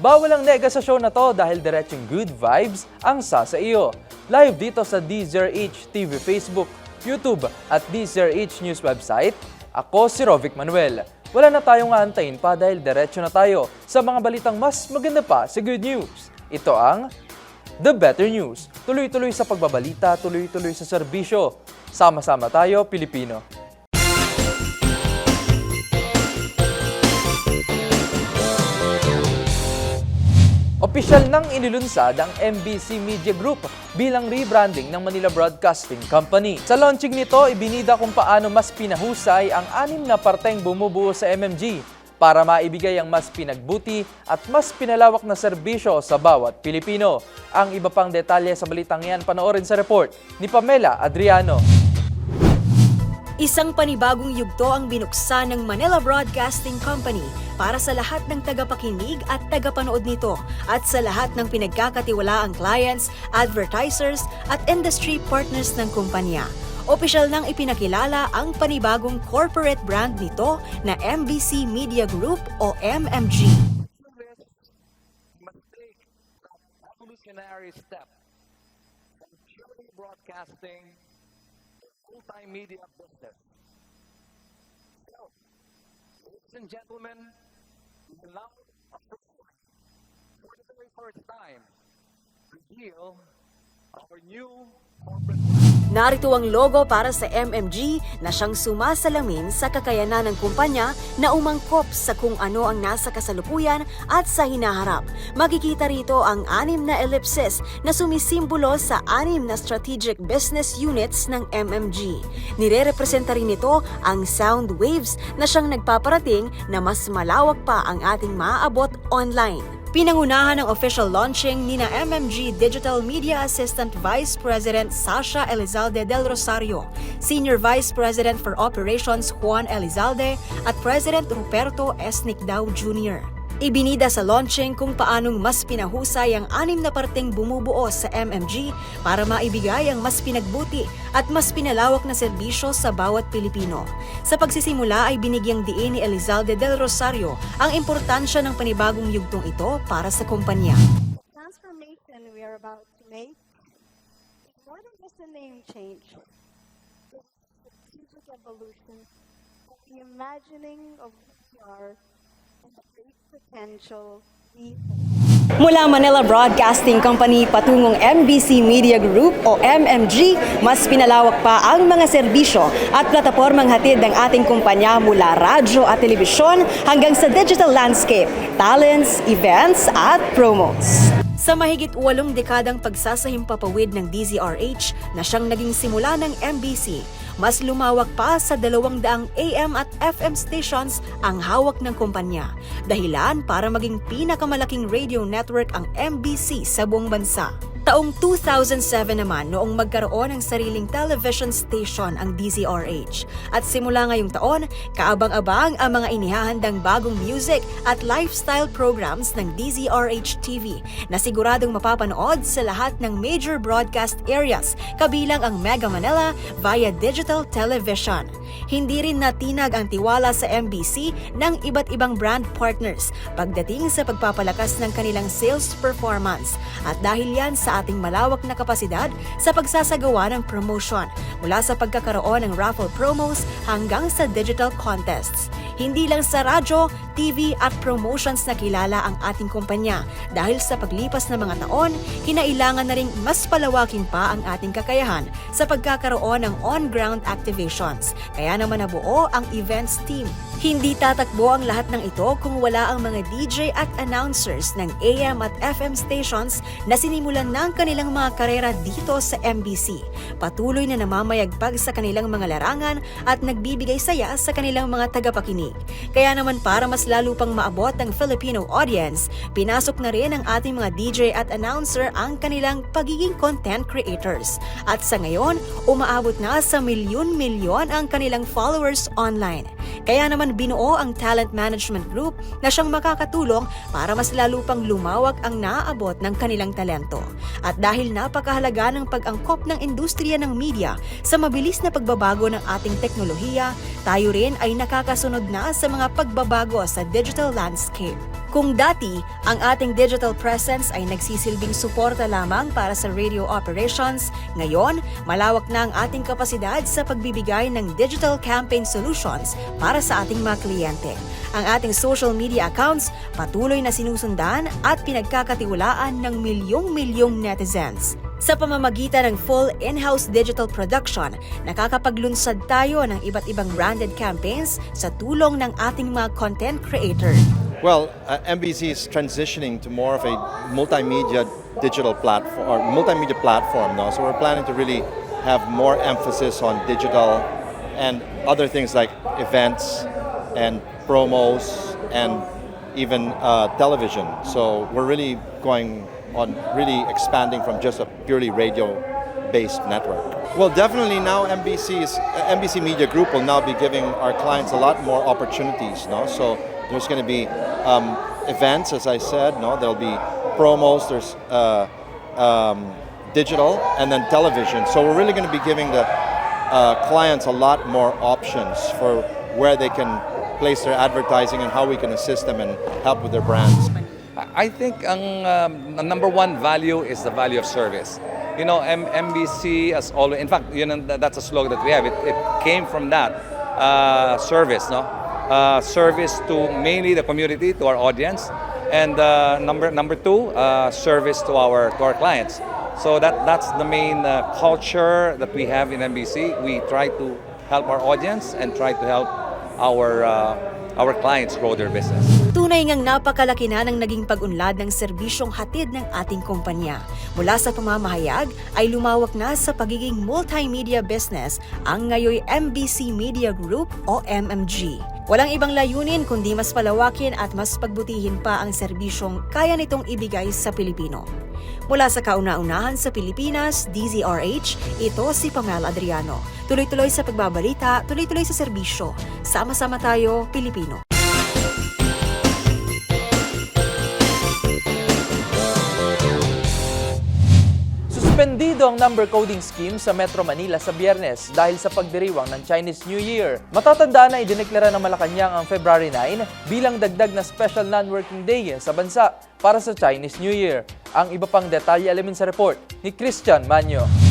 Bawal ang nega sa show na to dahil diretsong good vibes ang sa sa iyo. Live dito sa DZRH TV Facebook, YouTube at DZRH News website. Ako si Rovic Manuel. Wala na tayong aantayin pa dahil diretso na tayo sa mga balitang mas maganda pa sa good news. Ito ang The Better News. Tuloy-tuloy sa pagbabalita, tuloy-tuloy sa serbisyo. Sama-sama tayo, Pilipino. Opisyal nang inilunsad ang MBC Media Group bilang rebranding ng Manila Broadcasting Company. Sa launching nito, ibinida kung paano mas pinahusay ang anim na parteng bumubuo sa MMG para maibigay ang mas pinagbuti at mas pinalawak na serbisyo sa bawat Pilipino. Ang iba pang detalye sa balitang yan panoorin sa report ni Pamela Adriano. Isang panibagong yugto ang binuksan ng Manila Broadcasting Company para sa lahat ng tagapakinig at tagapanood nito at sa lahat ng pinagkakatiwalaang clients, advertisers at industry partners ng kumpanya. Opisyal nang ipinakilala ang panibagong corporate brand nito na MBC Media Group o MMG. step broadcasting multimedia business. So, ladies and gentlemen, we will now officially, for the very first time, reveal our new corporate Narito ang logo para sa MMG na siyang sumasalamin sa kakayanan ng kumpanya na umangkop sa kung ano ang nasa kasalukuyan at sa hinaharap. Makikita rito ang anim na ellipses na sumisimbolo sa anim na strategic business units ng MMG. Nire-representa rin nito ang sound waves na siyang nagpaparating na mas malawak pa ang ating maaabot online. Pinangunahan ng official launching ni na MMG Digital Media Assistant Vice President Sasha Elizalde del Rosario, Senior Vice President for Operations Juan Elizalde at President Ruperto S. Nicdao Jr. Ibinida sa launching kung paanong mas pinahusay ang anim na parteng bumubuo sa MMG para maibigay ang mas pinagbuti at mas pinalawak na serbisyo sa bawat Pilipino. Sa pagsisimula ay binigyang diin ni Elizalde del Rosario ang importansya ng panibagong yugtong ito para sa kumpanya. transformation we are about to make is more than just a name change. It's a strategic evolution the imagining of who we are Mula Manila Broadcasting Company patungong MBC Media Group o MMG, mas pinalawak pa ang mga serbisyo at platapormang hatid ng ating kumpanya mula radyo at telebisyon hanggang sa digital landscape, talents, events at promos. Sa mahigit walong dekadang pagsasahimpapawid ng DZRH na siyang naging simula ng MBC, mas lumawak pa sa dalawang daang AM at FM stations ang hawak ng kumpanya. Dahilan para maging pinakamalaking radio network ang MBC sa buong bansa. Taong 2007 naman noong magkaroon ng sariling television station ang DZRH. At simula ngayong taon, kaabang-abang ang mga inihahandang bagong music at lifestyle programs ng DZRH TV na siguradong mapapanood sa lahat ng major broadcast areas kabilang ang Mega Manila via digital television. Hindi rin natinag ang tiwala sa MBC ng iba't ibang brand partners pagdating sa pagpapalakas ng kanilang sales performance at dahil yan sa ating malawak na kapasidad sa pagsasagawa ng promotion mula sa pagkakaroon ng raffle promos hanggang sa digital contests. Hindi lang sa radyo, TV at promotions na kilala ang ating kumpanya dahil sa paglipas ng mga taon, kinailangan na ring mas palawakin pa ang ating kakayahan sa pagkakaroon ng on-ground activations. Kaya naman nabuo ang events team. Hindi tatakbo ang lahat ng ito kung wala ang mga DJ at announcers ng AM at FM stations na sinimulan ng kanilang mga karera dito sa MBC. Patuloy na namamayagpag sa kanilang mga larangan at nagbibigay saya sa kanilang mga tagapakinig. Kaya naman para mas lalo pang maabot ang Filipino audience, pinasok na rin ng ating mga DJ at announcer ang kanilang pagiging content creators. At sa ngayon, umaabot na sa milyon-milyon ang kanilang followers online. Kaya naman binuo ang talent management group na siyang makakatulong para mas lalo pang lumawak ang naaabot ng kanilang talento. At dahil napakahalaga ng pag-angkop ng industriya ng media sa mabilis na pagbabago ng ating teknolohiya, tayo rin ay nakakasunod na sa mga pagbabago sa digital landscape. Kung dati, ang ating digital presence ay nagsisilbing suporta lamang para sa radio operations, ngayon, malawak na ang ating kapasidad sa pagbibigay ng digital campaign solutions para sa ating mga kliyente. Ang ating social media accounts patuloy na sinusundan at pinagkakatiwalaan ng milyong-milyong netizens. Sa pamamagitan ng full in-house digital production, nakakapaglunsad tayo ng iba't ibang branded campaigns sa tulong ng ating mga content creator. Well, uh, MBC is transitioning to more of a multimedia digital platform or multimedia platform now. So we're planning to really have more emphasis on digital and other things like events and promos and even uh, television. So we're really going on really expanding from just a purely radio based network. Well, definitely now MBC is uh, MBC Media Group will now be giving our clients a lot more opportunities. No, so there's going to be um, events, as I said. No, there'll be promos. There's uh, um, digital and then television. So we're really going to be giving the uh, clients a lot more options for where they can place their advertising and how we can assist them and help with their brands. I think ang um, number one value is the value of service. You know, M- MBC as always. In fact, you know that's a slogan that we have. It, it came from that uh, service, no? Uh, service to mainly the community, to our audience, and uh, number number two, uh, service to our to our clients. So that that's the main uh, culture that we have in MBC. We try to help our audience and try to help our uh, our clients grow their business. Tunay ngang napakalaki na ng naging pag-unlad ng serbisyong hatid ng ating kumpanya. Mula sa pamamahayag ay lumawak na sa pagiging multimedia business ang ngayoy MBC Media Group o MMG. Walang ibang layunin kundi mas palawakin at mas pagbutihin pa ang serbisyong kaya nitong ibigay sa Pilipino. Mula sa kauna-unahan sa Pilipinas, DZRH, ito si Pamela Adriano. Tuloy-tuloy sa pagbabalita, tuloy-tuloy sa serbisyo. Sama-sama tayo, Pilipino. Suspendido ang number coding scheme sa Metro Manila sa biyernes dahil sa pagdiriwang ng Chinese New Year. Matatandaan na idineklara ng Malacanang ang February 9 bilang dagdag na special non-working day sa bansa para sa Chinese New Year. Ang iba pang detalye alamin sa report ni Christian Manyo.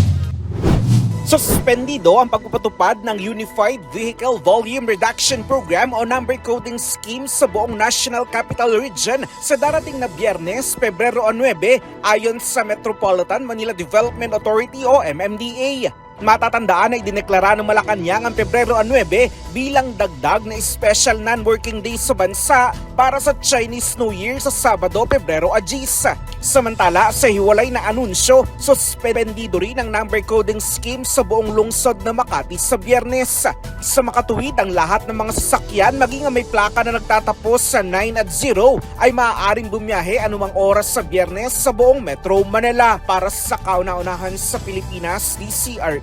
Suspendido ang pagpapatupad ng Unified Vehicle Volume Reduction Program o number coding scheme sa buong National Capital Region sa darating na biyernes, Pebrero 9 ayon sa Metropolitan Manila Development Authority o MMDA. Matatandaan na idineklara ng Malacanang ang Pebrero 9 bilang dagdag na special non-working day sa bansa para sa Chinese New Year sa Sabado, Pebrero 10. Samantala, sa hiwalay na anunsyo, suspendido rin ang number coding scheme sa buong lungsod na Makati sa biyernes. Sa makatuwid, ang lahat ng mga sasakyan maging ang may plaka na nagtatapos sa 9 at 0 ay maaaring bumiyahe anumang oras sa biyernes sa buong Metro Manila. Para sa kauna-unahan sa Pilipinas,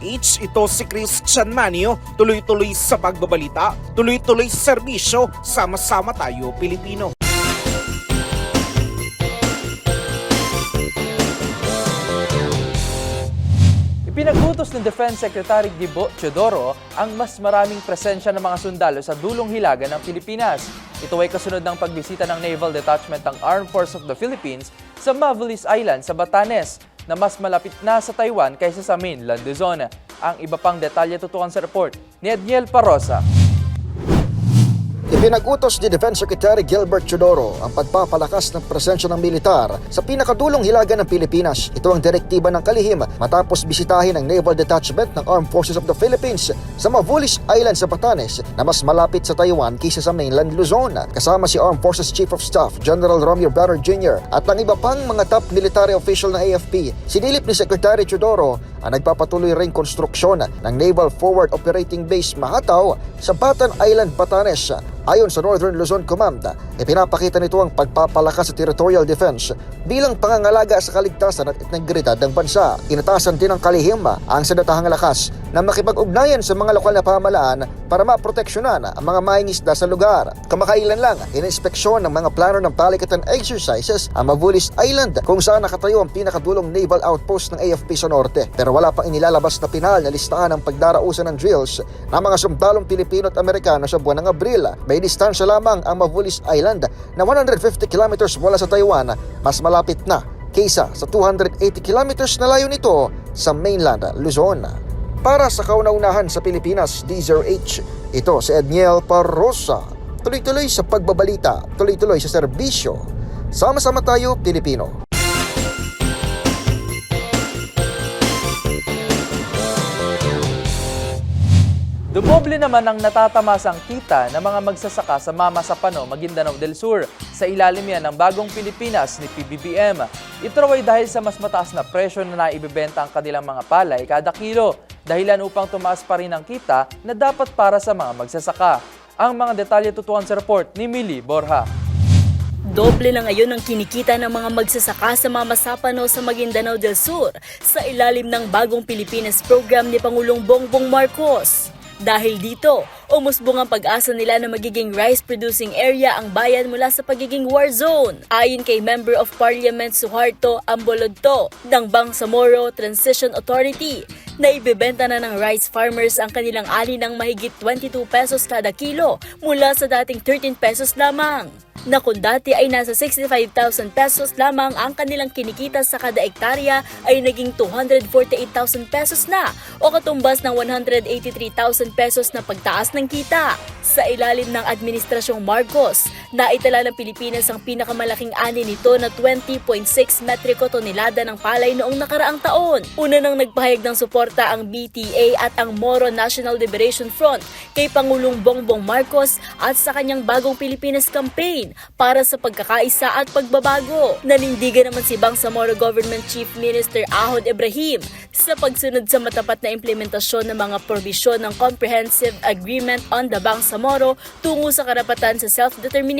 DCRH, ito si Christian Manio, tuloy-tuloy sa pagbabalita, tuloy-tuloy serbisyo, sama-sama tayo Pilipino. Ipinagutos ng Defense Secretary Gibo Teodoro ang mas maraming presensya ng mga sundalo sa dulong hilaga ng Pilipinas. Ito ay kasunod ng pagbisita ng Naval Detachment ng Armed Force of the Philippines sa Mavalis Island sa Batanes na mas malapit na sa Taiwan kaysa sa mainland Luzon. Ang iba pang detalye tutukan sa report ni Edniel Parosa. Ipinag-utos ni Defense Secretary Gilbert Chodoro ang pagpapalakas ng presensya ng militar sa pinakadulong hilaga ng Pilipinas. Ito ang direktiba ng kalihim matapos bisitahin ng Naval Detachment ng Armed Forces of the Philippines sa Mavulis Island sa Batanes na mas malapit sa Taiwan kaysa sa mainland Luzon. Kasama si Armed Forces Chief of Staff General Romeo Barrer Jr. at ang iba pang mga top military official ng AFP. Sinilip ni Secretary Chodoro ang nagpapatuloy ring konstruksyon ng Naval Forward Operating Base Mahataw sa Batan Island, Batanes. Ayon sa Northern Luzon Command, ipinapakita nito ang pagpapalakas sa territorial defense bilang pangangalaga sa kaligtasan at integridad ng bansa. Inatasan din ng kalihim ang sadatahang lakas na makipag-ugnayan sa mga lokal na pamahalaan para maproteksyonan ang mga mangingisda sa lugar. Kamakailan lang, ininspeksyon ng mga plano ng palikatan exercises ang Mavulis Island kung saan nakatayo ang pinakadulong naval outpost ng AFP sa norte. Pero wala pang inilalabas na pinal na listahan ng pagdarausan ng drills ng mga sundalong Pilipino at Amerikano sa buwan ng Abril. May distansya lamang ang Mavulis Island na 150 kilometers mula sa Taiwan, mas malapit na kaysa sa 280 kilometers na layo nito sa mainland Luzon. Para sa kauna-unahan sa Pilipinas, D0H, ito si Edniel Parrosa. Tuloy-tuloy sa pagbabalita, tuloy-tuloy sa serbisyo. Sama-sama tayo, Pilipino. Dumoble naman ang natatamasang kita ng mga magsasaka sa Mama Sapano, Maguindanao del Sur. Sa ilalim yan ng bagong Pilipinas ni PBBM. Ito ay dahil sa mas mataas na presyo na naibibenta ang kanilang mga palay kada kilo. Dahilan upang tumaas pa rin ang kita na dapat para sa mga magsasaka. Ang mga detalye tutukan sa report ni Millie Borja. Doble na ngayon ang kinikita ng mga magsasaka sa Mamasapano sa Maguindanao del Sur sa ilalim ng bagong Pilipinas program ni Pangulong Bongbong Marcos. Dahil dito, umusbong ang pag-asa nila na magiging rice-producing area ang bayan mula sa pagiging war zone. Ayon kay Member of Parliament Suharto Ambolodto ng Bangsamoro Transition Authority, na ibebenta na ng rice farmers ang kanilang ani ng mahigit 22 pesos kada kilo mula sa dating 13 pesos lamang na kung dati ay nasa 65,000 pesos lamang ang kanilang kinikita sa kada ektarya ay naging 248,000 pesos na o katumbas ng 183,000 pesos na pagtaas ng kita. Sa ilalim ng Administrasyong Marcos, naitala ng Pilipinas ang pinakamalaking ani nito na 20.6 metriko tonelada ng palay noong nakaraang taon. Una nang nagpahayag ng suporta ang BTA at ang Moro National Liberation Front kay Pangulong Bongbong Marcos at sa kanyang bagong Pilipinas campaign para sa pagkakaisa at pagbabago. Nanindigan naman si Bangsamoro Government Chief Minister Ahod Ibrahim sa pagsunod sa matapat na implementasyon ng mga probisyon ng Comprehensive Agreement on the Bangsamoro tungo sa karapatan sa self-determination.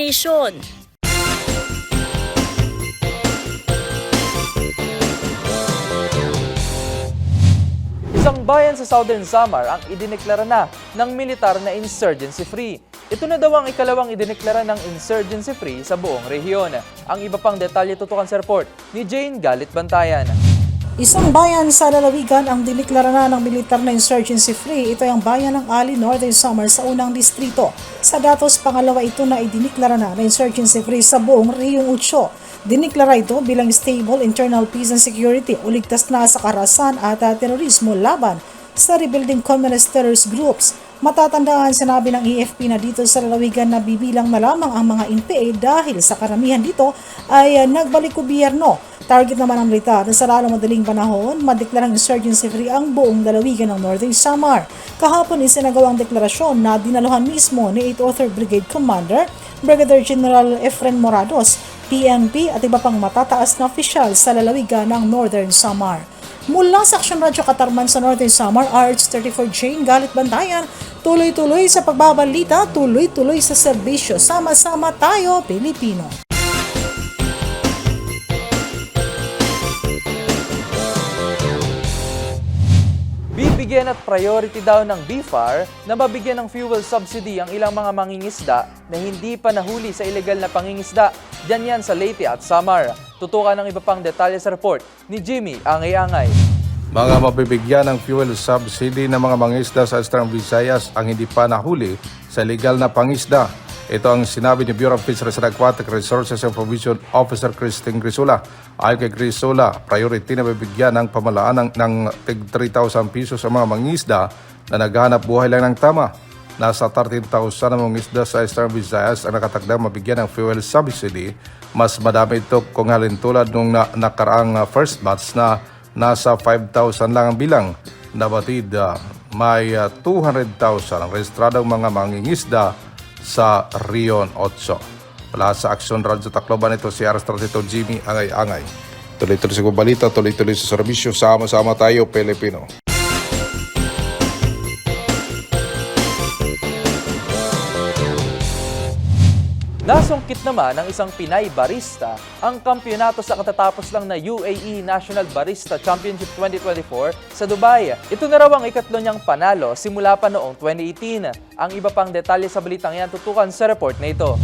Isang bayan sa Southern Samar ang idineklara na ng militar na insurgency-free. Ito na daw ang ikalawang idineklara ng insurgency-free sa buong rehiyon. Ang iba pang detalye tutukan sa report ni Jane Galit Bantayan. Isang bayan sa lalawigan ang diniklara na ng militar na insurgency free. Ito ay ang bayan ng Ali, Northern Samar sa unang distrito. Sa datos, pangalawa ito na idiniklara na na insurgency free sa buong Riyong Ucho. Diniklara ito bilang stable internal peace and security o na sa karasan at uh, terorismo laban sa rebuilding communist terrorist groups. Matatandaan sinabi ng AFP na dito sa lalawigan na bibilang na lamang ang mga NPA dahil sa karamihan dito ay uh, nagbalik gobyerno. Target naman ng militar na sa lalong madaling panahon, madeklarang insurgency free ang buong lalawigan ng Northern Samar. Kahapon isinagawa ang deklarasyon na dinaluhan mismo ni 8th Author Brigade Commander Brigadier General Efren Morados, PNP at iba pang matataas na opisyal sa lalawigan ng Northern Samar. Mula sa Action Radyo Katarman sa Northern Samar, RH34 Jane Galit Bantayan, tuloy-tuloy sa pagbabalita, tuloy-tuloy sa serbisyo. Sama-sama tayo, Pilipino. Bibigyan at priority daw ng BFAR na mabigyan ng fuel subsidy ang ilang mga mangingisda na hindi pa nahuli sa ilegal na pangingisda. Diyan yan sa Leyte at Samar. Tutukan ng iba pang detalye sa report ni Jimmy Angay-Angay. Mga mabibigyan ng fuel subsidy ng mga mangisda sa Eastern Visayas ang hindi pa nahuli sa legal na pangisda. Ito ang sinabi ni Bureau of Fisheries and Aquatic Resources and Officer Christine Grisula. Ayon kay Grisula, priority na bibigyan ng pamalaan ng, ng tig 3,000 pesos sa mga mangisda na naghahanap buhay lang ng tama. Nasa 13,000 na mga isda sa Eastern Visayas ang nakatagdang mabigyan ng fuel subsidy. Mas madami ito kung halin tulad nung na, nakaraang uh, first batch na nasa 5,000 lang ang bilang. Nabatid uh, may uh, 200,000 ang rehistradong mga mangingisda sa Rion 8. Wala sa Aksyon Radyo Tacloban ito si Arastratito Jimmy Angay-Angay. Tuloy-tuloy sa balita, tuloy-tuloy sa serbisyo, sama-sama tayo, Pilipino. Nasungkit naman ng isang Pinay barista ang kampyonato sa katatapos lang na UAE National Barista Championship 2024 sa Dubai. Ito na raw ang ikatlo niyang panalo simula pa noong 2018. Ang iba pang detalye sa balitang yan tutukan sa report na ito.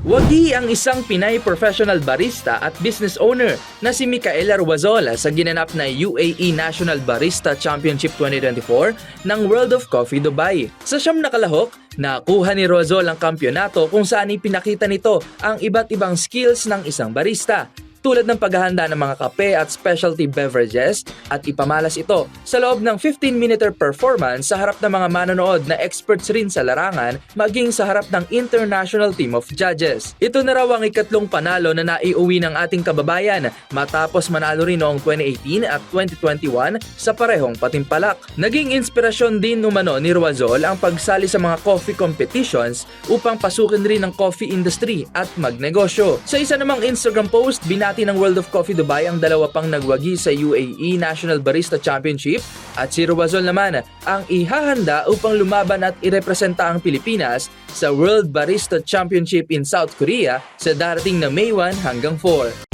Wagi ang isang Pinay professional barista at business owner na si Micaela Ruazola sa ginanap na UAE National Barista Championship 2024 ng World of Coffee Dubai. Sa siyam na kalahok, nakuha ni Ruazol ang kampyonato kung saan ipinakita nito ang iba't ibang skills ng isang barista tulad ng paghahanda ng mga kape at specialty beverages at ipamalas ito sa loob ng 15-minute performance sa harap ng mga manonood na experts rin sa larangan maging sa harap ng international team of judges. Ito na raw ang ikatlong panalo na naiuwi ng ating kababayan matapos manalo rin noong 2018 at 2021 sa parehong patimpalak. Naging inspirasyon din umano ni Ruazol ang pagsali sa mga coffee competitions upang pasukin rin ang coffee industry at magnegosyo. Sa isa namang Instagram post, binati ng World of Coffee Dubai ang dalawa pang nagwagi sa UAE National Barista Championship at si Ruazol naman ang ihahanda upang lumaban at irepresenta ang Pilipinas sa World Barista Championship in South Korea sa darating na May 1 hanggang 4.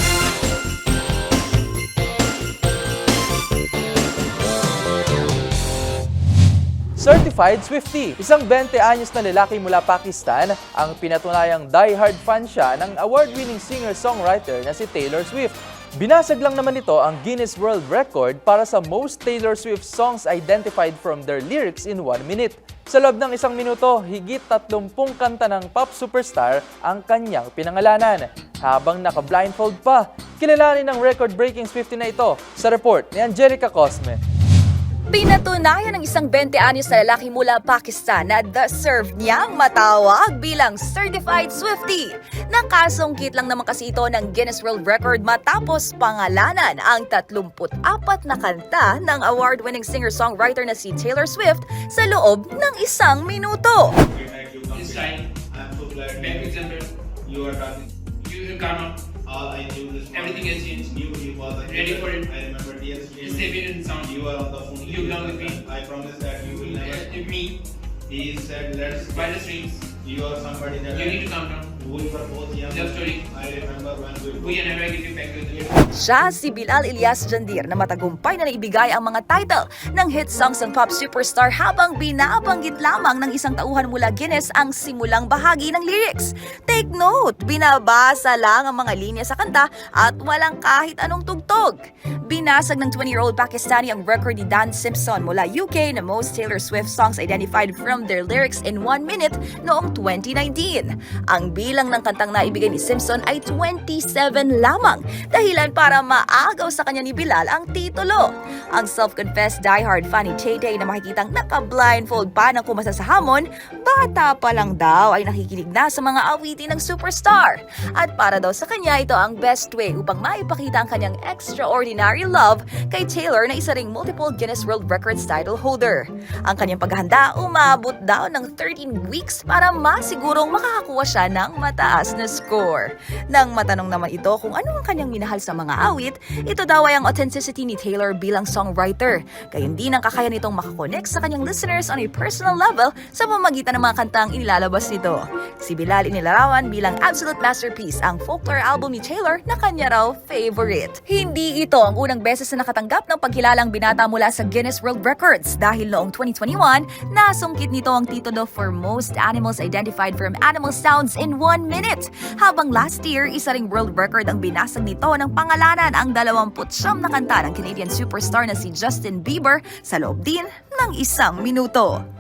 Certified Swiftie, isang 20 anyos na lalaki mula Pakistan ang pinatunayang die-hard fan siya ng award-winning singer-songwriter na si Taylor Swift. Binasag lang naman ito ang Guinness World Record para sa most Taylor Swift songs identified from their lyrics in 1 minute. Sa loob ng isang minuto, higit 30 kanta ng pop superstar ang kanyang pinangalanan. Habang naka-blindfold pa, kilalanin ng record-breaking Swiftie na ito sa report ni Angelica Cosme. Pinatunayan ng isang 20 anyos na lalaki mula Pakistan na deserve niyang matawag bilang Certified Swiftie. Nakasungkit lang naman kasi ito ng Guinness World Record matapos pangalanan ang 34 na kanta ng award-winning singer-songwriter na si Taylor Swift sa loob ng isang minuto. For example, you are talking. You cannot. All I knew this. Everything has changed. Knew he was. Ready for it. I remember tears. Just stay in sound. You are on the phone. You belong with me. I promise that you will never. Me. He said, let's. By the streams. You are somebody that. You need to calm down. We were both young. I remember when we. You. Siya si Bilal Ilyas Jandir na matagumpay na naibigay ang mga title ng hit songs ng pop superstar habang binabanggit lamang ng isang tauhan mula Guinness ang simulang bahagi ng lyrics. Take note, binabasa lang ang mga linya sa kanta at walang kahit anong tugtog. Binasag ng 20-year-old Pakistani ang record ni Dan Simpson mula UK na most Taylor Swift songs identified from their lyrics in 1 minute noong 2019. Ang bilang ng kantang naibigay ni Simpson ay 27 lamang, dahilan para maagaw sa kanya ni Bilal ang titulo. Ang self-confessed diehard fan ni Tay na makikitang naka-blindfold pa ng kumasa sa hamon, bata pa lang daw ay nakikinig na sa mga awitin ng superstar. At para daw sa kanya, ito ang best way upang maipakita ang kanyang extraordinary love kay Taylor na isa ring multiple Guinness World Records title holder. Ang kanyang paghahanda umabot daw ng 13 weeks para masigurong makakakuha siya ng mataas na score. Nang matanong naman ito kung ano ang kanyang minahal sa mga awit, ito daw ay ang authenticity ni Taylor bilang songwriter. Kaya hindi nang kakaya nitong makakonect sa kanyang listeners on a personal level sa pamamagitan ng mga kantang inilalabas nito. Si Bilal inilarawan bilang absolute masterpiece ang folklore album ni Taylor na kanya raw favorite. Hindi ito ang unang beses na nakatanggap ng pagkilalang binata mula sa Guinness World Records dahil noong 2021, nasungkit nito ang titulo for most animals identified from animal sounds in one minute. Habang last year, isa ring world record ang binasag nito ng pangalanan ang 29 na kanta ng Canadian superstar na si Justin Bieber sa loob din ng isang minuto.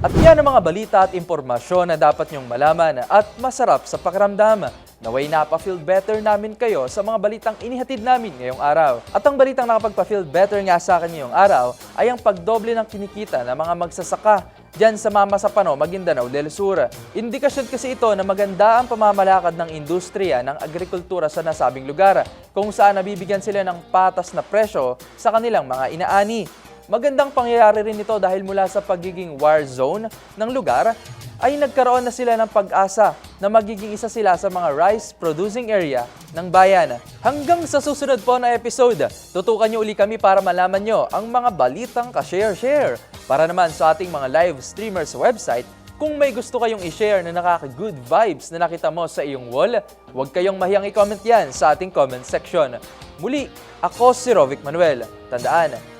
At yan ang mga balita at impormasyon na dapat nyong malaman at masarap sa pakiramdam. Naway napaka-feel better namin kayo sa mga balitang inihatid namin ngayong araw. At ang balitang nakapagpa-feel better nga sa akin ngayong araw ay ang pagdoble ng kinikita ng mga magsasaka dyan sa Mama Sapano, Maguindanao del Sur. Indikasyon kasi ito na maganda ang pamamalakad ng industriya ng agrikultura sa nasabing lugar kung saan nabibigyan sila ng patas na presyo sa kanilang mga inaani. Magandang pangyayari rin ito dahil mula sa pagiging war zone ng lugar ay nagkaroon na sila ng pag-asa na magiging isa sila sa mga rice producing area ng bayan. Hanggang sa susunod po na episode, tutukan niyo uli kami para malaman nyo ang mga balitang ka-share-share. Para naman sa ating mga live streamers website, kung may gusto kayong i-share na nakaka-good vibes na nakita mo sa iyong wall, huwag kayong mahiyang i-comment yan sa ating comment section. Muli, ako si Rovic Manuel. Tandaan,